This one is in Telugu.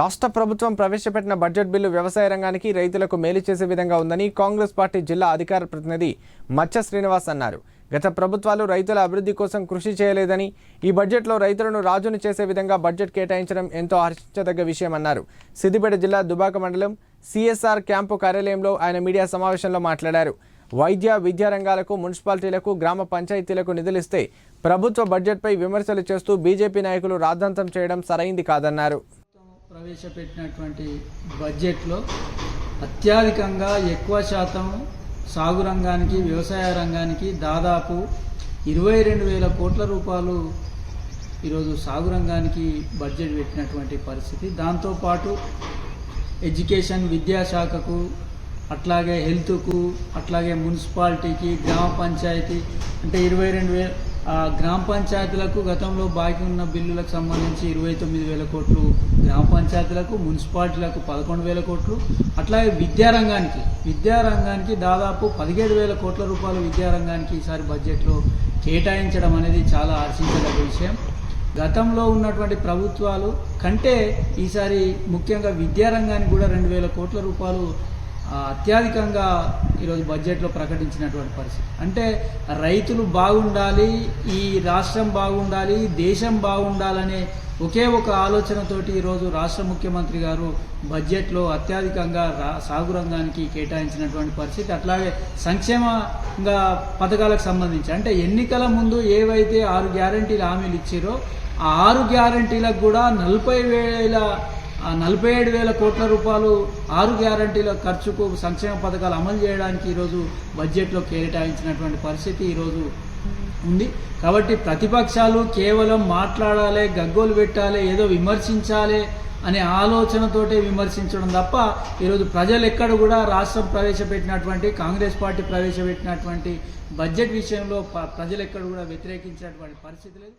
రాష్ట్ర ప్రభుత్వం ప్రవేశపెట్టిన బడ్జెట్ బిల్లు వ్యవసాయ రంగానికి రైతులకు మేలు చేసే విధంగా ఉందని కాంగ్రెస్ పార్టీ జిల్లా అధికార ప్రతినిధి మచ్చ శ్రీనివాస్ అన్నారు. గత ప్రభుత్వాలు రైతుల అభివృద్ధి కోసం కృషి చేయలేదని ఈ బడ్జెట్లో రైతులను రాజును చేసే విధంగా బడ్జెట్ కేటాయించడం ఎంతో హర్షించదగ్గ విషయమన్నారు సిద్దిపేట జిల్లా దుబాక మండలం సిఎస్ఆర్ క్యాంపు కార్యాలయంలో ఆయన మీడియా సమావేశంలో మాట్లాడారు. వైద్య విద్యా రంగాలకు మున్సిపాలిటీలకు గ్రామ పంచాయతీలకు నిధులిస్తే ప్రభుత్వ బడ్జెట్పై విమర్శలు చేస్తూ బీజేపీ నాయకులు రాద్ధాంతం చేయడం సరైంది కాదన్నారు. ప్రవేశపెట్టినటువంటి బడ్జెట్లో అత్యధికంగా ఎక్కువ శాతం సాగు రంగానికి వ్యవసాయ రంగానికి దాదాపు ఇరవై రెండు వేల కోట్ల రూపాయలు ఈరోజు సాగు రంగానికి బడ్జెట్ పెట్టినటువంటి పరిస్థితి. దాంతోపాటు ఎడ్యుకేషన్ విద్యాశాఖకు అట్లాగే హెల్త్కు అట్లాగే మున్సిపాలిటీకి గ్రామ పంచాయతీ అంటే ఇరవై రెండు వేల ఆ, గ్రామ పంచాయతీలకు గతంలో బాకీ ఉన్న బిల్లులకు సంబంధించి ఇరవై తొమ్మిది వేల కోట్లు గ్రామ పంచాయతీలకు మున్సిపాలిటీలకు పదకొండు వేల కోట్లు అట్లాగే విద్యారంగానికి. విద్యారంగానికి దాదాపు పదిహేడు వేల కోట్ల రూపాయలు విద్యారంగానికి ఈసారి బడ్జెట్లో కేటాయించడం అనేది చాలా ఆశించదగ్గ విషయం. గతంలో ఉన్నటువంటి ప్రభుత్వాలు కంటే ఈసారి ముఖ్యంగా విద్యారంగానికి కూడా రెండు వేల కోట్ల రూపాయలు అత్యధికంగా ఈరోజు బడ్జెట్లో ప్రకటించినటువంటి పరిస్థితి. అంటే రైతులు బాగుండాలి ఈ రాష్ట్రం బాగుండాలి దేశం బాగుండాలనే ఒకే ఒక ఆలోచనతోటి ఈరోజు రాష్ట్ర ముఖ్యమంత్రి గారు బడ్జెట్లో అత్యధికంగా రా సాగు రంగానికి కేటాయించినటువంటి పరిస్థితి అట్లాగే సంక్షేమంగా పథకాలకు సంబంధించి అంటే ఎన్నికల ముందు ఏవైతే ఆరు గ్యారంటీలు హామీలు ఇచ్చారో ఆ ఆరు గ్యారంటీలకు కూడా నలభై వేల నలభై ఏడు వేల కోట్ల రూపాయలు ఆరు గ్యారంటీల ఖర్చుకు సంక్షేమ పథకాలు అమలు చేయడానికి ఈరోజు బడ్జెట్లో కేటాయించినటువంటి పరిస్థితి ఈరోజు ఉంది. కాబట్టి ప్రతిపక్షాలు కేవలం మాట్లాడాలి గగ్గోలు పెట్టాలి ఏదో విమర్శించాలి అనే ఆలోచనతోటే విమర్శించడం తప్ప ఈరోజు ప్రజలు ఎక్కడ కూడా రాష్ట్రం ప్రవేశపెట్టినటువంటి కాంగ్రెస్ పార్టీ ప్రవేశపెట్టినటువంటి బడ్జెట్ విషయంలో ప్రజలు ఎక్కడ కూడా వ్యతిరేకించినటువంటి పరిస్థితి లేదు.